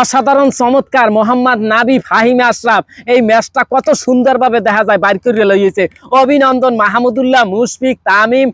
অসাধারণ চমৎকার মোহাম্মদ নাবি ফাহিম আশরাফ। এই ম্যাচটা কত সুন্দরভাবে দেখা যায়, বাইর করে লইয়েছে অভিনন্দন মাহমুদুল্লাহ, মুশফিক, তামিম।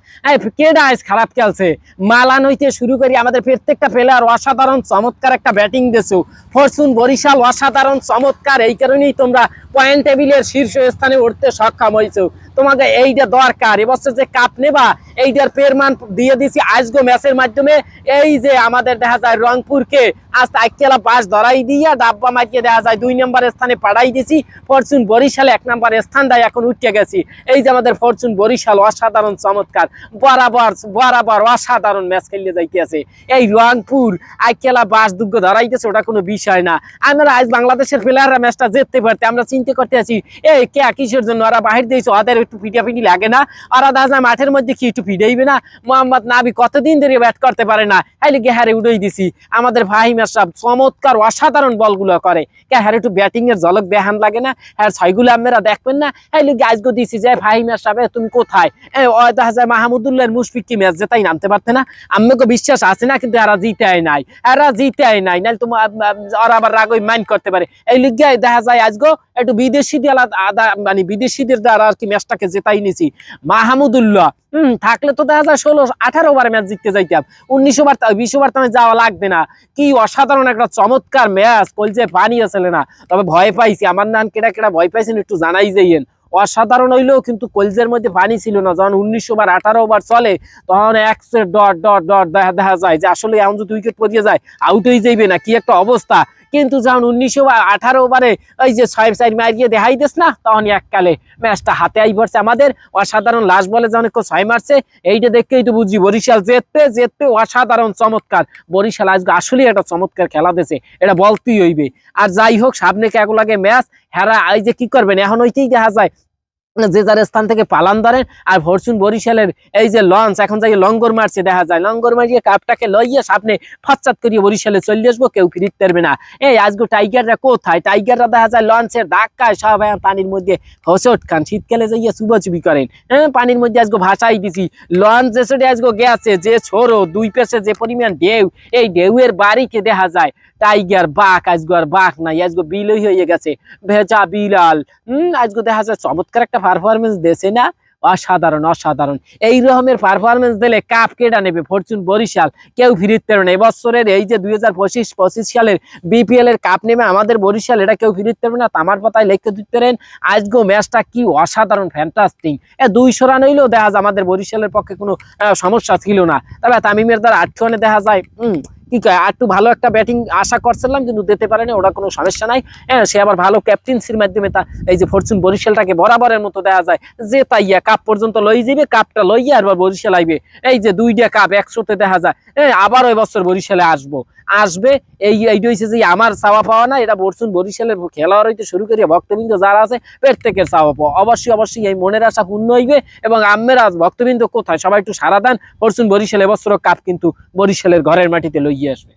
কেডা আজ খারাপ খেলছে? মালান হইতে শুরু করি, আমাদের প্রত্যেকটা প্লেয়ার অসাধারণ চমৎকার একটা ব্যাটিং দিয়েছ। ফরচুন বরিশাল অসাধারণ চমৎকার, এই কারণেই তোমরা পয়েন্ট টেবিলের শীর্ষ স্থানে উঠতে সক্ষম হয়েছো তোমাকে এইটা দরকার, এবছর যে কাপ নেবা, এইটার পেরমান দিয়ে দিছি। আজগো ম্যাচের মাধ্যমে এই যে আমাদের দেখা যায় রংপুরকে, আজ তাইকেলা বাস ধরাই দিয়া ডাব্বা মারিয়ে দেখা যায়। দুই নম্বর স্থানে পাঠাই দিছি। ফরচুন বরিশালে এক নম্বর স্থান দেয় এখন উঠে গেছি। এই যে আমাদের ফরচুন বরিশাল অসাধারণ চমৎকার, বরাবর বরাবর অসাধারণ ম্যাচ খেলিয়ে যাইতেছে। এই রংপুর, আইকেলা বাস দুগ্গ ধরাইতেছে ওটা কোনো বিষয় না। আমরা আজ বাংলাদেশের প্লেয়াররা ম্যাচটা জিততে পারতে, আমরা চিন্তা করতে আছি এই কে কিসের জন্য? ওরা বাহির দিয়েছে, ওদের একটু পিটাপিটি লাগে না। ওরা যায় মাঠের মধ্যে কি একটু পিটাইবে না? মোহাম্মদ নাবি কতদিন ধরে ব্যাট করতে পারে না? এই লিগে হারে উড়েই দিছি। আমাদের ভাই আশরাফ চমৎকার অসাধারণ বলগুলো করে। কে হ্যাঁ একটু ব্যাটিং এর ঝলক বেহান লাগে না? হ্যাঁ ছয়গুলো আপনারা দেখবেন না? হ্যাঁ লিগে আজকে দিছি যে ফাহিমের সাহেব তুমি কোথায়? দেখা যায় মাহমুদুল্লাহর মুশফিক কি ম্যাচ জেতাই নামতে পারতে না? আমাকে বিশ্বাস আছে না? কিন্তু এরা জিতে নাই। এরা জিতে নাই। নাহলে তোমার ওরা আবার রাগই মাইন্ড করতে পারে। এই লিগে দেখা যায় আজকে একটু বিদেশি মানে বিদেশিদের দ্বারা আর কি ম্যাচটাকে জেতাই নিছি। মাহমুদুল্লাহ, হম, থাকলে তো দেখা যায় ষোলো, আঠারো ওভার ম্যাচ জিততে যাইতাম। উনিশ ওভার বিশ ওভার তো যাওয়া লাগবে না। কি অসাধারণ একটা চমৎকার ম্যাচ কলজে পানি আসলে না। তবে ভয় পাইছি, আমার নাম কেটা কেটা ভয় পাইছেন একটু জানাই যাইয়েন। অসাধারণ হইলেও কিন্তু কলজের মধ্যে পানি ছিল না। যখন উনিশ ওভার আঠারো ওভার চলে, তখন একশো ডট ডট ডট দেখা দেখা যায় যে আসলে এমন যদি উইকেট পড়িয়ে যায় আউট হয়ে যাইবে না। কি একটা অবস্থা। কিন্তু যখন উনিশশো বা আঠারো ওভারে ওই যে ছয় সাইড মারিয়ে দেখাই দিস না, তখন এককালে ম্যাচটা হাতে আই পড়ছে আমাদের। অসাধারণ লাস্ট বলে যখন একটু ছয় মারছে। এইটা দেখেই তো বুঝি বরিশাল জেততে জেততে অসাধারণ চমৎকার। বরিশাল আজকে আসলেই একটা চমৎকার খেলা দিয়েছে। এটা বলতেই হইবে। আর যাই হোক, সামনে কে লাগে ম্যাচ? হ্যাঁ এই যে কি করবেন? এখন ওইটাই দেখা যায়। যে যার স্থান থেকে পালান ধরেন আর ফরচুন বরিশালের এই যে লঞ্চ, এখন যাই লঙ্গর মারছে, দেখা যায়। লঙ্গর মারিয়ে কাপটাকে লইয়ে সামনে ফচ্চাত করিয়ে বরিশালে চলে আসব, কেউ ফিরিতে পারবে না। এই আজকে টাইগাররা কোথায়? টাইগাররা দেখা যায় লঞ্চের ধাক্কায় সব এখন পানির মধ্যে হোসট খান। শীতকালে যাইয়া চুবাচুবি করেন। হ্যাঁ পানির মধ্যে আজকে ভাসাই দিছি। লঞ্চ যে সেটা আজকে গেছে, যে ছোড়ো, দুই পেশে যে পরিমাণ ঢেউ, এই ঢেউয়ের বাড়িকে দেখা যায়। টাইগার বাঘ আজকে আর বাঘ নাই আজকে বিলই হয়ে গেছে। ভেজা বিলাল, হম আজকে দেখা যায় চমৎকার একটা পারফরমেন্স দেছে না? অসাধারণ অসাধারণ। এই রকমের পারফরমেন্স দিলে কাপ কেটা নেবে? ফরচুন বরিশাল। কেউ ফিরিতে পারবে না এবছরের এই যে দুই হাজার পঁচিশ পঁচিশ সালের বিপিএল এর কাপ নেবে আমাদের বরিশাল, এটা কেউ ফিরিতে পারবে না। তামার পাতায় লিখতে দিতে পারেন আজকে ম্যাচটা কি অসাধারণ ফ্যান্টাস্টিং এ দুইশো রান হইলেও দেখা যায় আমাদের বরিশালের পক্ষে কোনো সমস্যা ছিল না। তবে তামিমের দ্বারা আটশো রানে দেখা যায় কি কয় আর একটু ভালো একটা ব্যাটিং আশা করছিলাম, কিন্তু দিতে পারেনি ওটা কোনো সমস্যা নাই। হ্যাঁ সে আবার ভালো ক্যাপ্টেন্সির মাধ্যমে তা, এই যে ফরচুন বরিশালটাকে বরাবরের মতো দেওয়া যায়, যে তাইয়া কাপ পর্যন্ত লই যাবে কাপটা লইয়া আর বরিশাল আইবে। এই যে দুইটা কাপ একশোতে দেখা যায় হ্যাঁ আবার ওই বছর বরিশালে আসব। আসবে, এই, এইটা হচ্ছে যে আমার চাওয়া পাওয়া না এটা ফরচুন বরিশালের খেলোয়াড় হইতে শুরু করিয়া ভক্তবৃন্দ যারা আছে, প্রত্যেকের চাওয়া পাওয়া। অবশ্যই অবশ্যই এই মনের আশা পূর্ণ হইবে এবং আমেরা ভক্তবৃন্দ কোথায়? সবাই একটু সারা দেন, ফরচুন বরিশাল এবছর কাপ কিন্তু বরিশালের ঘরের মাটিতে লইয়ে। আসবে